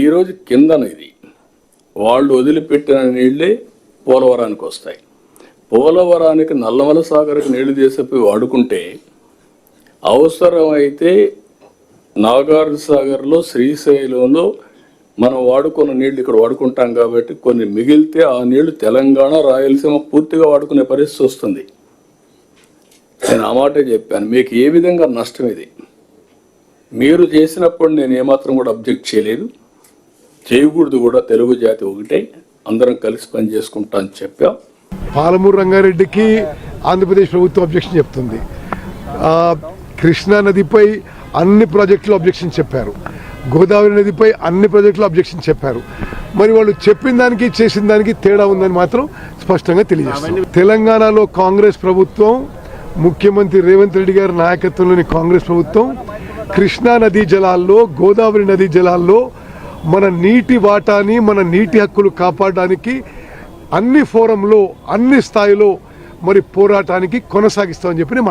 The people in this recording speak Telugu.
ఈరోజు కిందన ఇది. వాళ్ళు వదిలిపెట్టిన నీళ్ళే పోలవరానికి వస్తాయి. పోలవరానికి నల్లమల సాగర్కి నీళ్ళు తీసిపోయి వాడుకుంటే అవసరమైతే నాగార్జున సాగర్లో శ్రీశైలంలో మనం వాడుకున్న నీళ్ళు ఇక్కడ వాడుకుంటాం కాబట్టి కొన్ని మిగిలితే ఆ నీళ్ళు తెలంగాణ రాయలసీమ పూర్తిగా వాడుకునే పరిస్థితి వస్తుంది. నేను ఆ మాటే చెప్పాను. మీకు ఏ విధంగా నష్టం ఇది? మీరు చేసినప్పుడు నేను ఏమాత్రం కూడా అబ్జెక్ట్ చేయలేదు. చేయకూడదు కూడా తెలుగు జాతి ఒకటే. అందరం కలిసి పని చేసుకుంటా అని చెప్పాం. పాలమూరు రంగారెడ్డికి ఆంధ్రప్రదేశ్ ప్రభుత్వం అబ్జెక్షన్ చెప్తుంది. కృష్ణా నదిపై అన్ని ప్రాజెక్టులు అబ్జెక్షన్ చెప్పారు. గోదావరి నదిపై అన్ని ప్రాజెక్టులు అబ్జెక్షన్ చెప్పారు. మరి వాళ్ళు చెప్పిన దానికి చేసిన దానికి తేడా ఉందని మాత్రం స్పష్టంగా తెలియజేస్తారు తెలంగాణలో కాంగ్రెస్ ప్రభుత్వం ముఖ్యమంత్రి రేవంత్ రెడ్డి గారి నాయకత్వంలోని కాంగ్రెస్ ప్రభుత్వం కృష్ణా నదీ జలాల్లో గోదావరి నదీ జలాల్లో మన నీటి వాటాని మన నీటి హక్కులు కాపాడడానికి అన్ని ఫోరంలో అన్ని స్థాయిలో మరి పోరాటానికి కొనసాగిస్తామని చెప్పి